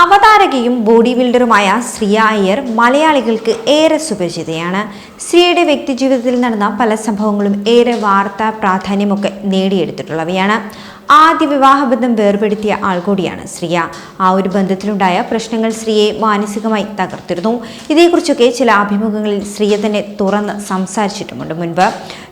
അവതാരകയും body ബിൽഡറുമായ ശ്രീയ അയ്യർ മലയാളികൾക്ക് ഏറെ സുപരിചിതയാണ്. ശ്രീയുടെ വ്യക്തിജീവിതത്തിൽ നടന്ന പല സംഭവങ്ങളും ഏറെ വാർത്താ പ്രാധാന്യമൊക്കെ നേടിയെടുത്തിട്ടുള്ളവയാണ്. ആദ്യ വിവാഹബന്ധം വേർപെടുത്തിയ ആൾ കൂടിയാണ് ശ്രീയ ആ ഒരു ബന്ധത്തിലുണ്ടായ പ്രശ്നങ്ങൾ ശ്രീയെ മാനസികമായി തകർത്തിരുന്നു. ഇതേക്കുറിച്ചൊക്കെ ചില അഭിമുഖങ്ങളിൽ ശ്രീയ തന്നെ തുറന്ന് സംസാരിച്ചിട്ടുമുണ്ട് മുൻപ്.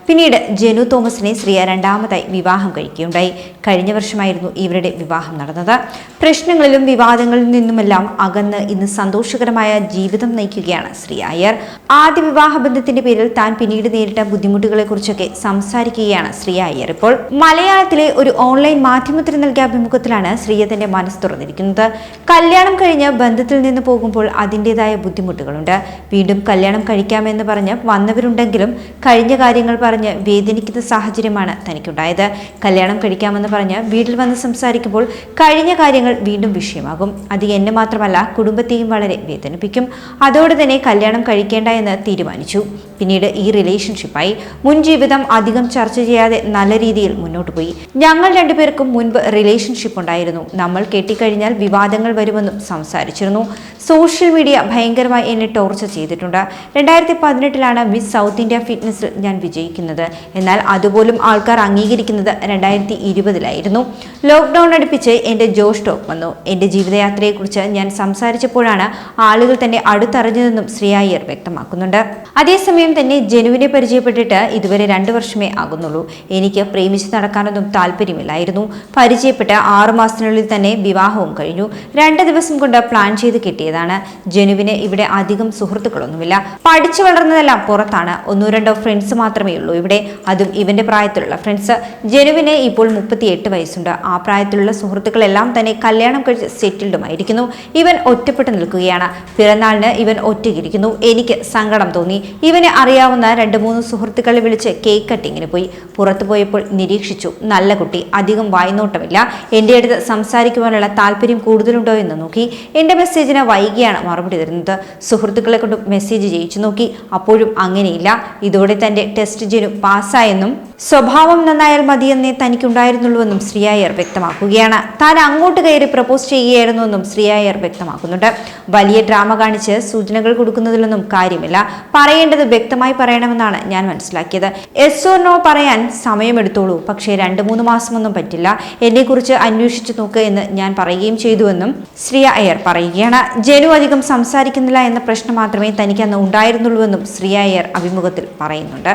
പിന്നീട് ജനു തോമസിനെ ശ്രീയ രണ്ടാമതായി വിവാഹം കഴിക്കുകയുണ്ടായി. കഴിഞ്ഞ വർഷമായിരുന്നു ഇവരുടെ വിവാഹം നടന്നത്. പ്രശ്നങ്ങളിലും വിവാദങ്ങളിൽ നിന്നുമെല്ലാം അകന്ന് ഇന്ന് സന്തോഷകരമായ ജീവിതം നയിക്കുകയാണ് ശ്രീ അയ്യർ. ആദ്യ വിവാഹ ബന്ധത്തിന്റെ പേരിൽ താൻ പിന്നീട് നേരിട്ട ബുദ്ധിമുട്ടുകളെ കുറിച്ചൊക്കെ സംസാരിക്കുകയാണ് ശ്രീ അയ്യർ ഇപ്പോൾ. മലയാളത്തിലെ ഒരു ഓൺലൈൻ മാധ്യമത്തിന് നൽകിയ അഭിമുഖത്തിലാണ് ശ്രീയ തന്റെ മനസ്സ് തുറന്നിരിക്കുന്നത്. കല്യാണം കഴിഞ്ഞ് ബന്ധത്തിൽ നിന്ന് പോകുമ്പോൾ അതിന്റെതായ ബുദ്ധിമുട്ടുകളുണ്ട്. വീണ്ടും കല്യാണം കഴിക്കാമെന്ന് പറഞ്ഞ് വന്നവരുണ്ടെങ്കിലും കഴിഞ്ഞ കാര്യങ്ങൾ പറഞ്ഞ് വേദനിക്കുന്ന സാഹചര്യമാണ് തനിക്കുണ്ടായത്. കല്യാണം കഴിക്കാമെന്ന് പറഞ്ഞ് വീട്ടിൽ വന്ന് സംസാരിക്കുമ്പോൾ കഴിഞ്ഞ കാര്യങ്ങൾ വീണ്ടും വിഷയമാകും. അത് എന്നെ മാത്രമല്ല കുടുംബത്തെയും വളരെ വേദനിപ്പിക്കും. അതോടെ തന്നെ കല്യാണം കഴിക്കേണ്ട എന്ന് തീരുമാനിച്ചു. പിന്നീട് ഈ റിലേഷൻഷിപ്പായി മുൻ ജീവിതം അധികം ചർച്ച ചെയ്യാതെ നല്ല രീതിയിൽ മുന്നോട്ട് പോയി. ഞങ്ങൾ രണ്ടുപേർക്കും മുൻപ് റിലേഷൻഷിപ്പ് ഉണ്ടായിരുന്നു. നമ്മൾ കെട്ടിക്കഴിഞ്ഞാൽ വിവാദങ്ങൾ വരുമെന്നും സംസാരിച്ചിരുന്നു. സോഷ്യൽ മീഡിയ ഭയങ്കരമായി എന്നെ ടോർച്ചർ ചെയ്തിട്ടുണ്ട്. രണ്ടായിരത്തി പതിനെട്ടിലാണ് മിസ് സൗത്ത് ഇന്ത്യ ഫിറ്റ്നസിൽ ഞാൻ വിജയിക്കുന്നത്. എന്നാൽ അതുപോലും ആൾക്കാർ അംഗീകരിക്കുന്നത് രണ്ടായിരത്തി ഇരുപതിലായിരുന്നു ലോക്ക്ഡൗൺ അടുപ്പിച്ച് എന്റെ ജോഷ് ടോക്ക് വന്നു. എന്റെ ജീവിതയാത്രയെക്കുറിച്ച് ഞാൻ സംസാരിച്ചപ്പോഴാണ് ആളുകൾ തന്നെ അടുത്തറിഞ്ഞതെന്നും ശ്രീ അയ്യർ വ്യക്തമാക്കുന്നുണ്ട്. അതേസമയം തന്നെ ജനുവിനെ പരിചയപ്പെട്ടിട്ട് ഇതുവരെ രണ്ട് വർഷമേ ആകുന്നുള്ളൂ. എനിക്ക് പ്രേമിച്ച് നടക്കാനൊന്നും താല്പര്യമില്ലായിരുന്നു. പരിചയപ്പെട്ട് ആറുമാസത്തിനുള്ളിൽ തന്നെ വിവാഹവും കഴിഞ്ഞു. രണ്ട് ദിവസം കൊണ്ട് പ്ലാൻ ചെയ്ത് കിട്ടിയതാണ്. ജനുവിന് ഇവിടെ അധികം സുഹൃത്തുക്കളൊന്നുമില്ല. പഠിച്ചു വളർന്നതെല്ലാം പുറത്താണ്. ഒന്നോ രണ്ടോ ഫ്രണ്ട്സ് മാത്രമേ ഉള്ളൂ ഇവിടെ. അതും ഇവന്റെ പ്രായത്തിലുള്ള ഫ്രണ്ട്സ് ജനുവിന് ഇപ്പോൾ മുപ്പത്തിയെട്ട് വയസ്സുണ്ട്. ആ പ്രായത്തിലുള്ള സുഹൃത്തുക്കളെല്ലാം തന്നെ കല്യാണം കഴിച്ച് സെറ്റിൽഡുമായിരിക്കുന്നു ഇവൻ ഒറ്റപ്പെട്ടു നിൽക്കുകയാണ്. പിറന്നാളിന് ഇവൻ ഒറ്റയ്ക്കിരിക്കുന്നു എനിക്ക് സങ്കടം തോന്നി. ഇവനെ അറിയാവുന്ന രണ്ട് മൂന്ന് സുഹൃത്തുക്കളെ വിളിച്ച് കേക്ക് കട്ടിങ്ങിന് പോയി. പുറത്തു പോയപ്പോൾ നിരീക്ഷിച്ചു നല്ല കുട്ടി അധികം വായ്നോട്ടമില്ല. എന്റെ അടുത്ത് സംസാരിക്കുവാനുള്ള താല്പര്യം കൂടുതലുണ്ടോ എന്ന് നോക്കി. എന്റെ മെസ്സേജിന് വൈകിയാണ് മറുപടി തരുന്നത്. സുഹൃത്തുക്കളെ കൊണ്ട് മെസ്സേജ് ജയിച്ചു നോക്കി. അപ്പോഴും അങ്ങനെയില്ല. ഇതോടെ തന്റെ ടെസ്റ്റ് ജനു പാസ്സായെന്നും സ്വഭാവം നന്നായാൽ മതിയെന്നേ തനിക്കുണ്ടായിരുന്നുള്ളൂവെന്നും ശ്രീയായർ വ്യക്തമാക്കുകയാണ്. താൻ അങ്ങോട്ട് കയറി പ്രപ്പോസ് ചെയ്യുകയായിരുന്നുവെന്നും ശ്രീയായർ വ്യക്തമാക്കുന്നുണ്ട്. വലിയ ഡ്രാമ കാണിച്ച് സൂചനകൾ കൊടുക്കുന്നതിലൊന്നും കാര്യമില്ല. പറയേണ്ടത് വ്യക്തമായി പറയണമെന്നാണ് ഞാൻ മനസ്സിലാക്കിയത്. എസ് ഓർ നോ പറയാൻ സമയമെടുത്തോളൂ. പക്ഷേ രണ്ട് മൂന്ന് മാസമൊന്നും പറ്റില്ല. എന്നെക്കുറിച്ച് അന്വേഷിച്ചു നോക്ക് എന്ന് ഞാൻ പറയുകയും ചെയ്തുവെന്നും ശ്രീ അയ്യർ പറയുകയാണ്. ജനു അധികം സംസാരിക്കുന്നില്ല എന്ന പ്രശ്നം മാത്രമേ തനിക്കന്ന് ഉണ്ടായിരുന്നുള്ളൂവെന്നും ശ്രീയ അയ്യർ അഭിമുഖത്തിൽ പറയുന്നുണ്ട്.